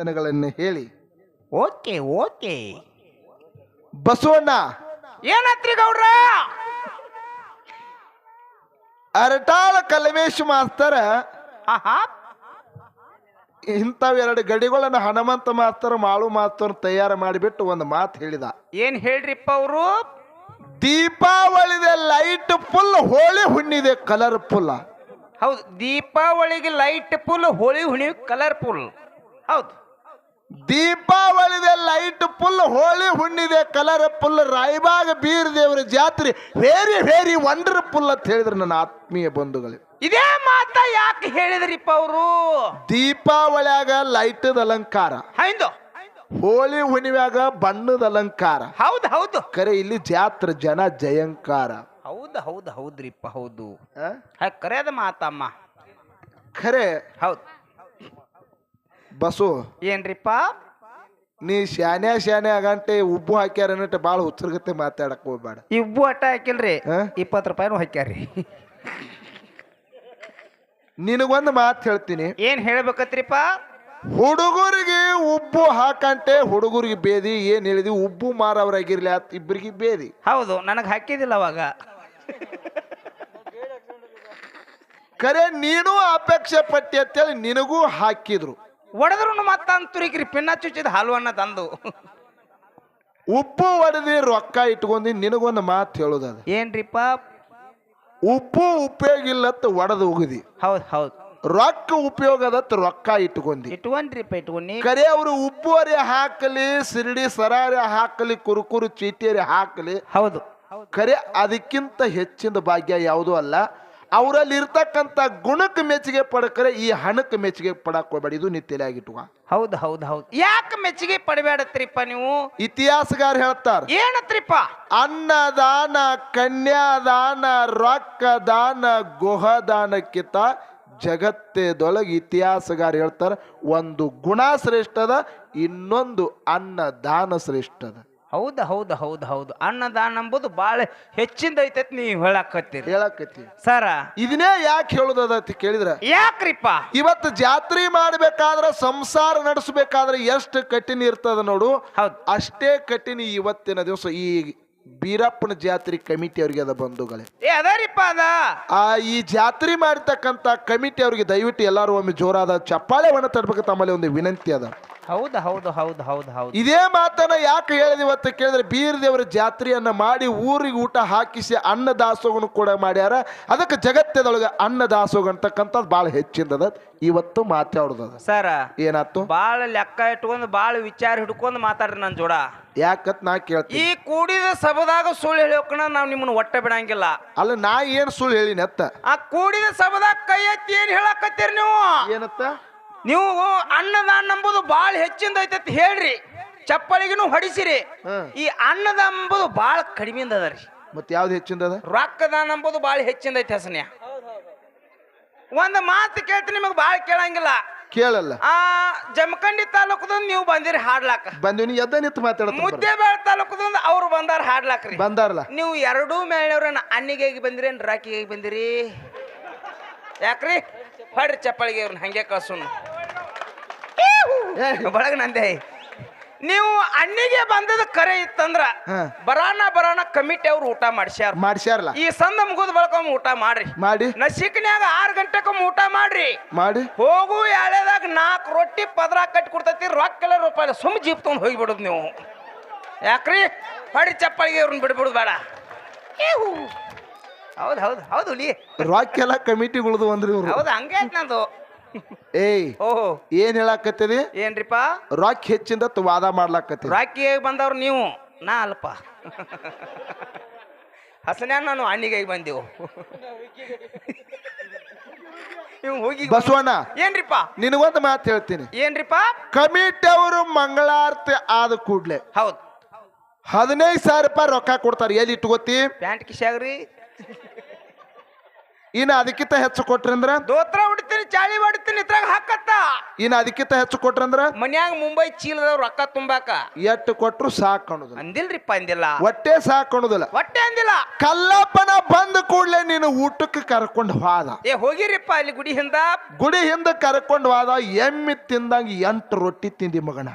ಅಭಿನಂದನೆಗಳನ್ನು ಹೇಳಿ. Okay okay. Basavanna. ಏನತ್ರಿ ಗೌಡ್ರ? ಅರಟಾಳ ಕಲಮೇಶ್ ಮಾಸ್ತರ ಆಹಾ. ಇಂಥವ್ ಎರಡು ಗಡಿಗಳನ್ನ ಹನುಮಂತ ಮಾಸ್ತರ್ ಮಾಳು ಮಾಸ್ತರ್ ತಯಾರು ಮಾಡಿಬಿಟ್ಟು ಒಂದು ಮಾತು ಹೇಳಿದ. ಏನ್ ಹೇಳ್ರಿಪ್ಪ ಅವರು? ದೀಪಾವಳಿದ ಲೈಟ್ ಫುಲ್ ಹೋಳಿ ಹುಣ್ಣಿದೆ ಕಲರ್ ಫುಲ್. ಹೌದು ದೀಪಾವಳಿಗೆ ಲೈಟ್ ಫುಲ್ ಹೋಳಿ ಹುಣಿವಿ ಕಲರ್ಫುಲ್ ಹೌದು. ದೀಪಾವಳಿದ ಲೈಟ್ ಫುಲ್ ಹೋಳಿ ಹುಣ್ಣಿದೆ ಕಲರ್ ಫುಲ್ ರಾಯಬಾಗ ಬೀರ್ ದೇವರ ಜಾತ್ರೆ ವೆರಿ ವೆರಿ ವಂಡರ್ಫುಲ್ ಅಂತ ಹೇಳಿದ್ರು ನನ್ನ ಆತ್ಮೀಯ ಬಂಧುಗಳೇ. ಇದೇ ಮಾತ ಯಾಕೆ ಹೇಳಿದ್ರಿಪ್ಪ ಅವರು? ದೀಪಾವಳಿಯಾಗ ಲೈಟದ ಅಲಂಕಾರ. ಹೈಂದು. ಹೋಳಿ ಹುಣ್ಣಿಮ್ಯಾಗ ಬಣ್ಣದ ಅಲಂಕಾರ. ಹೌದು ಹೌದು. ಕರೆ ಇಲ್ಲಿ ಜಾತ್ರೆ ಜನ ಜಯಂಕಾರ. ಹೌದು ಹೌದು ಹೌದ್ರಿಪ್ಪ ಹೌದು. ಕರೆ ಅದ ಕರೆಯದ ಮಾತಮ್ಮ. ಖರೆ ಹೌದು. ಬಸು. ಏನ್ರಿಪ್ಪ? ನೀ ಶಾನ್ಯಾ ಶಾನ್ಯಾ ಆಗಂಟೆ ಉಬ್ಬು ಹಾಕ್ಯಾರ ಅನ್ನಟ್ಟು ಭಾಳ ಹುಚ್ಚರ್ಗತೆ ಮಾತಾಡಕ್ ಹೋಗ್ಬೇಡ. ಇಬ್ಬು ಅಟ್ಟ ಹಾಕಿಲ್ರಿ ಆ? ಇಪ್ಪತ್ತು ರೂಪಾಯಿನೂ ಹಾಕ್ಯಾರಿ. ನಿನಗೊಂದು ಮಾತು ಹೇಳ್ತೀನಿ. ಏನ್ ಹೇಳ್ಬೇಕತ್ರಿಪ್ಪ? ಹುಡುಗರಿಗೆ ಉಬ್ಬು ಹಾಕಂಟೆ ಹುಡುಗರಿಗೆ ಬೇದಿ ಏನ್ ಹೇಳಿದಿ? ಉಬ್ಬು ಮಾರವರಾಗಿರ್ಲಿ ಆತ್ ಇಬ್ಬರಿಗೆ ಬೇದಿ. ಹೌದು ನನಗೆ ಹಾಕಿದಿಲ್ಲ ಅವಾಗ. ಕರೆ ನೀನು ಅಪೇಕ್ಷೆ ಪಟ್ಟಿ ಅಂತೇಳಿ ನಿನಗೂ ಹಾಕಿದ್ರು. ಒಡೆದ್ರು ಮತ್ತ ಅಂತುರಿಕ್ರಿ ಪಿನ್ನ ಚುಚ್ಚಿದ ಹಲ್ವನ್ನ ತಂದು. ಉಪ್ಪು ಹೊಡೆದಿ ರೊಕ್ಕ ಇಟ್ಕೊಂಡಿ ನಿನಗೊಂದು ಮಾತು ಹೇಳೋದದ ಏನ್ರಿಪ್ಪ ಉಪ್ಪು ಉಪಯೋಗ ಇಲ್ಲತ್ತ ಒಡೆದು ಹೋಗಿದಿ. ಹೌದ್ ಹೌದು. ರೊಕ್ಕ ಉಪಯೋಗ ಅದತ್ ರೊಕ್ಕ ಇಟ್ಕೊಂಡಿ. ಇಟ್ಕೊಂಡ್ರಿಪ್ಪ ಇಟ್ಕೊಂಡಿ ಕರೆ ಅವರು ಉಪ್ಪುವರೆ ಹಾಕಲಿ ಸಿರಡಿ ಸರಾರಿ ಹಾಕಲಿ ಕುರುಕುರು ಚೀಟಿಯರಿ ಹಾಕಲಿ ಹೌದು. ಕರೆ ಅದಕ್ಕಿಂತ ಹೆಚ್ಚಿನ ಭಾಗ್ಯ ಯಾವುದೂ ಅಲ್ಲ. ಅವರಲ್ಲಿ ಇರ್ತಕ್ಕಂಥ ಗುಣಕ್ಕೆ ಮೆಚ್ಚುಗೆ ಪಡಕರೆ ಈ ಹಣಕ್ಕೆ ಮೆಚ್ಚುಗೆ ಪಡಕ್ ಹೋಗ್ಬೇಡಿ. ಇದು ನಿತ್ಯಲಾಗಿಟ್ಟುವ ಹೌದು ಹೌದು ಹೌದು. ಯಾಕೆ ಮೆಚ್ಚುಗೆ ಪಡಬೇಡತ್ರಿಪ್ಪ ನೀವು? ಇತಿಹಾಸಗಾರ ಹೇಳ್ತಾರ. ಏನತ್ರಿಪ್ಪ? ಅನ್ನದಾನ ಕನ್ಯಾದಾನ ರೊಕ್ಕ ದಾನ ಗುಹದಾನಕ್ಕಿಂತ ಜಗತ್ತೇದೊಳಗೆ ಇತಿಹಾಸಗಾರ ಹೇಳ್ತಾರ. ಒಂದು ಗುಣ ಶ್ರೇಷ್ಠದ ಇನ್ನೊಂದು ಅನ್ನದಾನ ಶ್ರೇಷ್ಠದ. ಹೌದು ಹೌದು ಹೌದು ಹೌದು. ಅನ್ನದಾನ ಅಂಬುದು ಭಾಳ ಹೆಚ್ಚಿಂದ ಐತೈತಿ ನೀವು ಹೇಳಕತ್ತೀರಿ. ಹೇಳಕತ್ತಿ. ಸರ. ಇದನ್ನೇ ಯಾಕೆ ಹೇಳುದದ ಅಂತ ಕೇಳಿದ್ರ? ಯಾಕ್ರಿಪ್ಪ? ಇವತ್ತು ಜಾತ್ರೆ ಮಾಡ್ಬೇಕಾದ್ರೆ ಸಂಸಾರ ನಡೆಸಬೇಕಾದ್ರೆ ಎಷ್ಟು ಕಠಿಣ ಇರ್ತದ ನೋಡು. ಹೌದು. ಅಷ್ಟೇ ಕಠಿಣ ಇವತ್ತಿನ ದಿವಸ ಈ ಬೀರಪ್ಪನ ಜಾತ್ರೆ ಕಮಿಟಿ ಅವರಿಗೆ ಅದ ಬಂಧುಗಳೇ. ಏ ಅದರಿಪ್ಪ ಅದ. ಆ ಈ ಜಾತ್ರೆ ಮಾಡಿರ್ತಕ್ಕಂಥ ಕಮಿಟಿ ಅವರಿಗೆ ದಯವಿಟ್ಟು ಎಲ್ಲರೂ ಒಮ್ಮೆ ಜೋರಾದ ಚಪ್ಪಾಳೆವನ್ನ ತಡ್ಬೇಕು ತಮ್ಮಲ್ಲಿ ಒಂದು ವಿನಂತಿ ಅದ. ಹೌದು ಹೌದು ಹೌದು ಹೌದು ಹೌದು. ಇದೇ ಮಾತನ್ನ ಯಾಕೆ ಹೇಳಿದ ಇವತ್ತು ಕೇಳಿದ್ರೆ ಬೀರ್ ದೇವರ ಜಾತ್ರೆಯನ್ನ ಮಾಡಿ ಊರಿಗೆ ಊಟ ಹಾಕಿಸಿ ಅನ್ನ ದಾಸೋಗನು ಕೂಡ ಮಾಡ್ಯಾರ. ಅದಕ್ಕೆ ಜಗತ್ತದೊಳಗೆ ಅನ್ನ ದಾಸೋಗ ಅಂತಕ್ಕಂಥದ್ದು ಭಾಳ ಹೆಚ್ಚಿಂದದ ಇವತ್ತು ಮಾತಾಡೋದದ ಸರ್ ಏನಾಯ್ತು? ಭಾಳ ಲೆಕ್ಕ ಇಟ್ಕೊಂಡು ಭಾಳ ವಿಚಾರ ಹಿಡ್ಕೊಂಡು ಮಾತಾಡ್ರಿ ನನ್ನ ಜೋಡ. ಯಾಕತ್ ನಾ ಕೇಳ್ತೀನಿ. ಈ ಕೂಡಿದ ಸಭದಾಗ ಸುಳ್ಳು ಹೇಳೋಕಣ ನಾವು ನಿಮ್ಮನ್ನ ಒಟ್ಟ ಬಿಡಂಗಿಲ್ಲ. ಅಲ್ಲ ನಾ ಏನ್ ಸುಳ್ಳು ಹೇಳಿನತ್ತ ಆ ಕೂಡಿದ ಸಭದಾಗ ಕೈ ಎತ್ತಿ ಏನ್ ಹೇಳಕತ್ತೀರಿ ನೀವು? ಏನತ್ತ? ನೀವು ಅನ್ನದಾನ ನಂಬುದು ಭಾಳ ಹೆಚ್ಚಿಂದ ಐತೈತಿ ಹೇಳ್ರಿ. ಚಪ್ಪಲಿಗೂ ಹೊಡಿಸಿರಿ. ಈ ಅನ್ನದ ಅಂಬುದು ಭಾಳ ಕಡಿಮೆಯಿಂದ ಅದ ರೀ. ಮತ್ತೆ ಯಾವ್ದು ಹೆಚ್ಚಿಂದದ ರೊಕ್ಕದಾನ ನಂಬುದು ಭಾಳ ಹೆಚ್ಚಿಂದ ಐತಿ ಹಸನ್ಯ ಒಂದ್ ಮಾತು ಕೇಳ್ತೀನಿ ನಿಮಗೆ ಬಾಳ ಕೇಳಂಗಿಲ್ಲ. ಕೇಳಲ್ಲ. ಆ ಜಮಖಂಡಿ ತಾಲೂಕದಿಂದ ನೀವು ಬಂದಿರಿ ಹಾಡ್ಲಾಕ. ಬಂದಿನಿ ಎದ್ದ ನಿಂತು ಮಾತಾಡ್ತೀನಿ ಮುದ್ದೇಬೇಳ ತಾಲೂಕದಿಂದ ಅವ್ರು ಬಂದಾರ ಹಾಡ್ಲಾಕ್ರಿ ಬಂದಾರಲ್ಲ ನೀವು ಎರಡೂ ಮೇಳವ್ರನ್ನ ಅನ್ನಿಗೆ ಬಂದಿರಿ ಏನ್ ರಾಕಿಗೆ ಬಂದಿರಿ? ಯಾಕ್ರಿ? ಹೊಡ್ರಿ ಚಪ್ಪಳಿಗೆ ಇವ್ರನ್ನ ಹಂಗೆ ಕಳ್ಸೋಣ ಬಳಗ ನಂದೆ ನೀವು ಅಣ್ಣಿಗೆ ಬಂದದ ಕರೆ ಇತ್ತಂದ್ರ ಬರಾಣ ಬರಾನ ಬರಾನ ಕಮಿಟಿ ಅವ್ರು ಊಟ ಮಾಡಿಸ್ಯಾರ. ಮಾಡ್ಸ್ಯಾರಲ್ಲ ಈ ಸಂದ ಮುಗಿದ ಬಳಕ ಊಟ ಮಾಡ್ರಿ. ಮಾಡಿ. ನಸಿಕ್ನ್ಯಾಗ ಆರು ಗಂಟೆಕೊಮ್ಮೆ ಊಟ ಮಾಡ್ರಿ. ಮಾಡಿ. ಹೋಗು ಎಳೆದಾಗ ನಾಲ್ಕು ರೊಟ್ಟಿ ಪದ್ರ ಕಟ್ಟಿ ಕೊಡ್ತೈತಿ ರೊಕ್ಕ ಎಲ್ಲ ರೂಪಾಯಿ ಸುಮ್ ಜೀಪ್ ತೊಗೊಂಡು ಹೋಗಿಬಿಡುದು ನೀವು. ಯಾಕ್ರಿ? ಪಡಿ ಚಪ್ಪಳಿಗೆ ಇವ್ರನ್ನ ಬಿಡ್ಬಿಡುದು ಬೇಡ. ಹೌದು ಹೌದು ಹೌದು ಲೀ. ಎಲ್ಲ ಕಮಿಟಿಗಳದು ಅಂದ್ರಿ ಇವ್ರು. ಹೌದು ಹಂಗೆ ಆಯ್ತು ನಂದು. ಏಯ್ ಓಹೋ. ಏನ್ ಹೇಳಾಕತ್ತದಿ ಏನ್ರಿಪ್ಪ? ರಾಕ್ ಹೆಚ್ಚಿಂದ ತ ವಾದ ಮಾಡ್ಲಾಕತ್ತಿ. ರಾಕಿ ಬಂದವ್ರು ನೀವು? ನಾ ಅಲ್ಪ. ಹಸನ್ಯಾಗ ನಾನು ಅಣ್ಣಿಗೆ ಬಂದೆವು. ನೀವು ಹೋಗಿ ಬಸವಣ್ಣ ಏನ್ರಿಪ್ಪ? ನಿನಗೊಂದು ಮಾತು ಹೇಳ್ತೀನಿ. ಏನ್ರಿಪ್ಪ? ಕಮಿಟಿ ಅವರು ಮಂಗಳಾರತಿ ಆದ ಕೂಡ್ಲೆ ಹೌದು. ಹದಿನೈದು ಸಾವಿರ ರೂಪಾಯಿ ರೊಕ್ಕ ಕೊಡ್ತಾರೆ. ಎಲ್ಲಿ ಇಟ್ಕೋತಿ ಪ್ಯಾಂಟ್ ಕಿಶಾಗ್ರಿ. ಇನ್ನು ಅದಕ್ಕಿಂತ ಹೆಚ್ಚು ಕೊಟ್ರಿ ಅಂದ್ರ ದೋತ್ರ ಹೊಡಿತೀನಿ ಚಾಳಿ ಹೊಡಿತೀನಿ ಇದ್ರಾಗ ಹಾಕತ್ತ. ಇನ್ನು ಅದಕ್ಕಿಂತ ಹೆಚ್ಚು ಕೊಟ್ರಂದ್ರ ಮನ್ಯಾಗ ಮುಂಬೈ ಚೀಲದವ್ ರೊಕ್ಕ ತುಂಬಾಕ. ಎಟ್ಟು ಕೊಟ್ರು ಸಾಕು ಅನ್ನೋದು ಅಂದಿಲ್ರಿಪ್ಪ ಅಂದಿಲ್ಲ. ಹೊಟ್ಟೆ ಸಾಕು ಅನ್ನೋದಿಲ್ಲ. ಹೊಟ್ಟೆ ಅಂದಿಲ್ಲ. ಕಲ್ಲಪ್ಪನ ಬಂದ ಕೂಡಲೇ ನೀನು ಊಟಕ್ಕೆ ಕರ್ಕೊಂಡು ಹೋದ. ಏ ಹೋಗಿರಿಪ್ಪ ಅಲ್ಲಿ ಗುಡಿ ಹಿಂದ. ಗುಡಿ ಹಿಂದ ಕರ್ಕೊಂಡು ಹೋದ ಎಮ್ಮಿ ತಿಂದಂಗ ಎಂಟು ರೊಟ್ಟಿ ತಿಂದಿ ಮಗನ.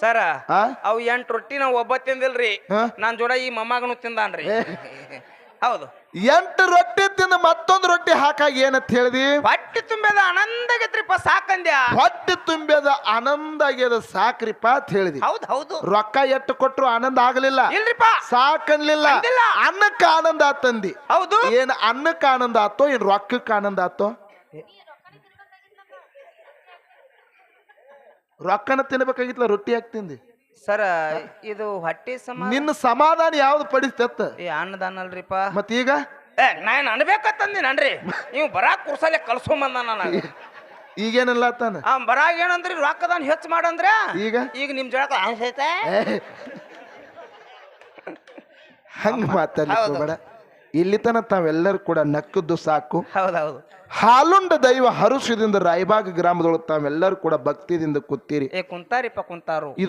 ಸರ ಆ? ಅವು ಎಂಟು ರೊಟ್ಟಿ ನಾವು ಒಬ್ಬ ತಿಂದಿಲ್ರಿ. ಹಾ? ನಾನ್ ಜೋಡ ಈ ಮೊಮ್ಮಗನು ತಿಂದಾನ್ರಿ. ಹೌದು. ಎಂಟು ರೊಟ್ಟಿ ತಿಂದ ಮತ್ತೊಂದು ರೊಟ್ಟಿ ಹಾಕಾಗಿ ಏನಂತ ಹೇಳಿದಿ? ಹೊಟ್ಟೆ ತುಂಬಿದ ಆನಂದ ಆಗೈತ್ರಿಪ್ಪ ಸಾಕಂದ್ಯ. ಹೊಟ್ಟೆ ತುಂಬಿದ ಆನಂದ ಆಗ್ಯದ ಸಾಕ್ರಿಪ್ಪ ಅಂತ ಹೇಳಿದಿ. ಹೌದ್ ಹೌದು. ರೊಕ್ಕ ಎಟ್ಟು ಕೊಟ್ರು ಆನಂದ ಆಗಲಿಲ್ಲ. ಇಲ್ರಿಪ್ಪ. ಸಾಕನ್ಲಿಲ್ಲ ಅಂದಿಲ್ಲ. ಅನ್ನಕ್ಕೆ ಆನಂದ ಆತಂದಿ. ಹೌದು. ಏನ್ ಅನ್ನಕ್ಕೆ ಆನಂದ ಆತೋ ಏನ್ ರೊಕ್ಕಕ್ಕೆ ಆನಂದ ಆತೋ? ರೊಕ್ಕನ ತಿನ್ಬೇಕಾಗಿತ್ತಲ್ಲ ರೊಟ್ಟಿ ಹಾಕಿ ತಿಂದಿ? ಸರ ಇದು ಹೊಟ್ಟೆ ಸಮ ನಿನ್ನ ಸಮಾಧಾನ ಯಾವ್ದು ಪಡಿಸ್ತತ್ತ ಏ ಅನ್ನದಾನ ಅಲ್ರಿಪ್ಪ. ಮತ್ತೀಗ? ಏ ನಾನು ಅನ್ಬೇಕಂತಂದಿನನ್ರಿ ನೀವು ಬರಾಕ್ ಕುರ್ಸಲೆ ಕಳ್ಸೊಂಬಂದ ನನಗೆ ಈಗೇನಲ್ಲ ತಾನ ಆ ಬರಾಗ ಏನಂದ್ರಿ? ರೊಕ್ಕದಾನ ಹೆಚ್ಚು ಮಾಡಂದ್ರ? ಈಗ? ಈಗ ನಿಮ್ ಜಳಕ ಆಸೈತೆ. ಹಂಗ ಮಾತಾಡ ಇಲ್ಲಿ ತನ ತಾವೆಲ್ಲರೂ ಕೂಡ ನಕ್ಕದ್ದು ಸಾಕು. ಹೌದೌದು. ಹಾಲುಂಡ ದೈವ ಹರುಷದಿಂದ ರಾಯಬಾಗ್ ಗ್ರಾಮದೊಳಗೆ ತಾವೆಲ್ಲರೂ ಕೂಡ ಭಕ್ತಿದಿಂದ ಕೂತೀರಿ. ಏ ಕುಂತಾರಿಪ್ಪ ಕುಂತಾರು. ಇದು